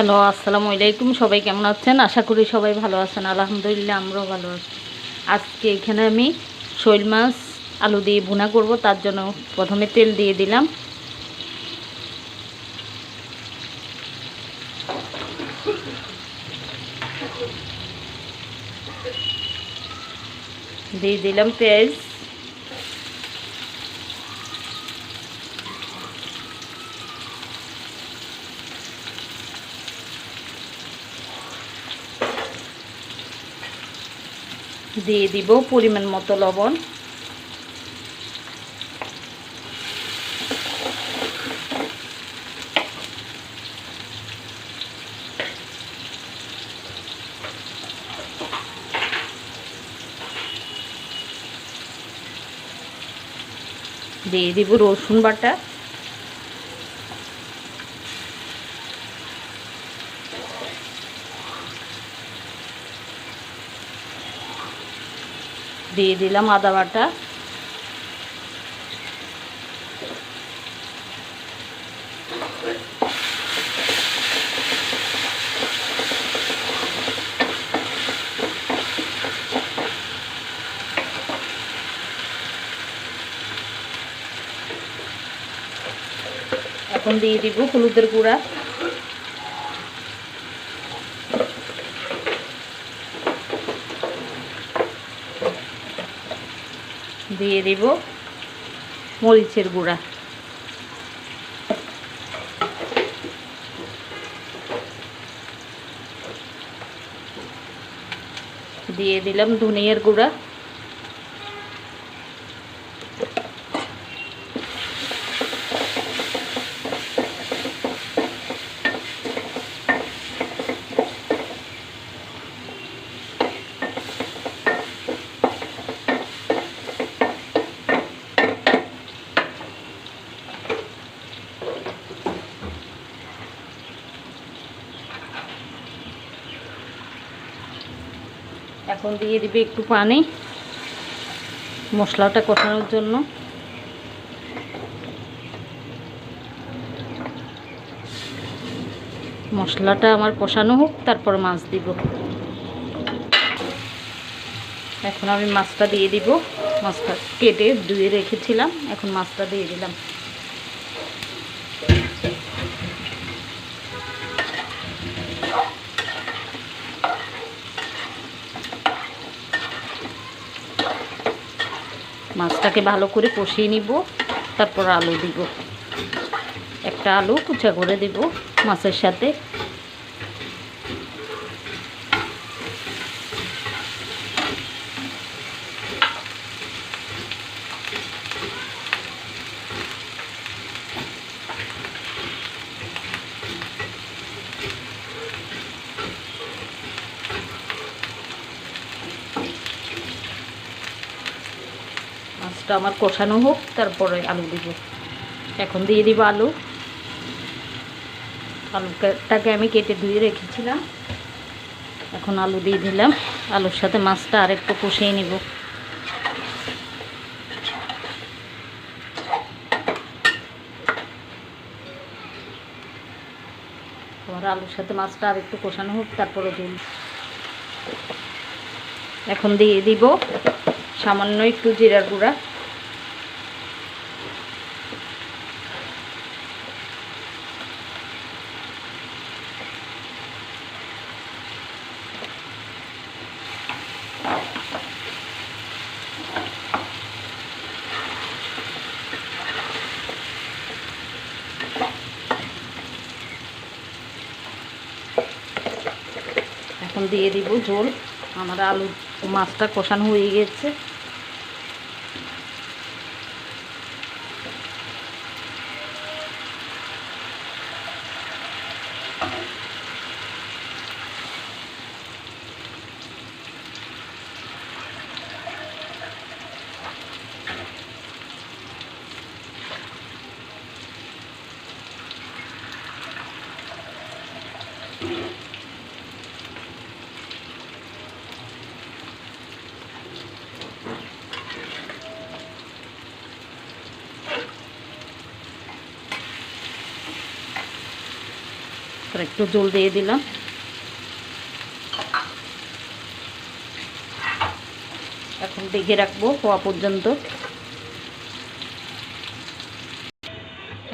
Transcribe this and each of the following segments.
Hello, আসসালামু আলাইকুম। সবাই কেমন আছেন? আশা করি সবাই ভালো আছেন। আলহামদুলিল্লাহ, আমরাও ভালো আছি। আজকে এখানে আমি শৈল মাছ আলু দিয়ে ভুনা করব, তার জন্য প্রথমে তেল দিয়ে দিলাম। দিয়ে দিলাম পেঁয়াজ। দিয়ে দিব পরিমাণ মতো লবণ। দিয়ে দিব রসুন বাটা। দিয়ে দিলাম আদা বাটা। এখন দিয়ে দিব হলুদের গুঁড়া। দিয়ে দেব মরিচের গুঁড়া। দিয়ে দিলাম ধনিয়ার গুঁড়া। এখন দিয়ে দিবে একটু পানি মশলাটা কষানোর জন্য। মশলাটা আমার কষানো হোক, তারপর মাছ দিব। এখন আমি মাছটা দিয়ে দিব। মাছটা কেটে ধুয়ে রেখেছিলাম, এখন মাছটা দিয়ে দিলাম। মাছটাকে ভালো করে কষিয়ে নিব, তারপর আলু দিব। একটা আলু কুচা করে দিব মাছের সাথে। মাছটা আমার কষানো হোক, তারপরে আলু দিব। এখন দিয়ে দিব আলু। আলুটাকে আমি কেটে ধুয়ে রেখেছিলাম। এখন আলু দিয়ে দিলাম। আলুর সাথে মাছটা আর একটু কষিয়ে নিব। আবার আলুর সাথে মাছটা আর একটু কষানো হোক, তারপরে দিন এখন দিয়ে দিব সামান্য একটু জিরার গুঁড়া। এখন দিয়ে দিব ঝোল আমার আলু মাছটা কষানো হয়ে গেছে Thank you. আর একটু জল দিয়ে দিলাম। এখন দেখে রাখব হওয়া পর্যন্ত।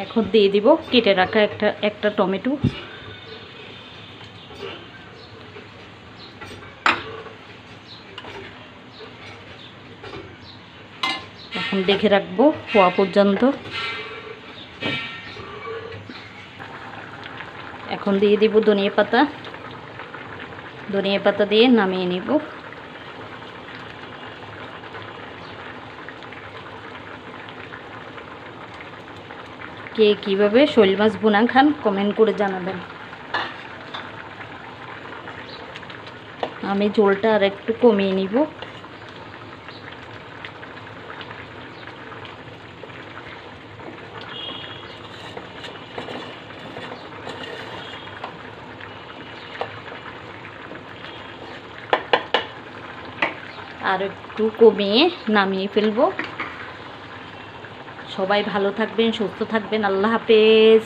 এখন দিয়ে দিব কেটে রাখা একটা একটা টমেটো। এখন দেখে রাখব হওয়া পর্যন্ত। এখন দিয়ে দিব ধনিয়া পাতা। ধনিয়া পাতা দিয়ে নামিয়ে নিব। কে কীভাবে শৈল মাছ বোনা খান কমেন্ট করে জানাবেন। আমি ঝোলটা আর একটু কমিয়ে নিব। আর একটু কমিয়ে নামিয়ে ফেলব। সবাই ভালো থাকবেন সুস্থ থাকবেন। আল্লাহ হাফেজ।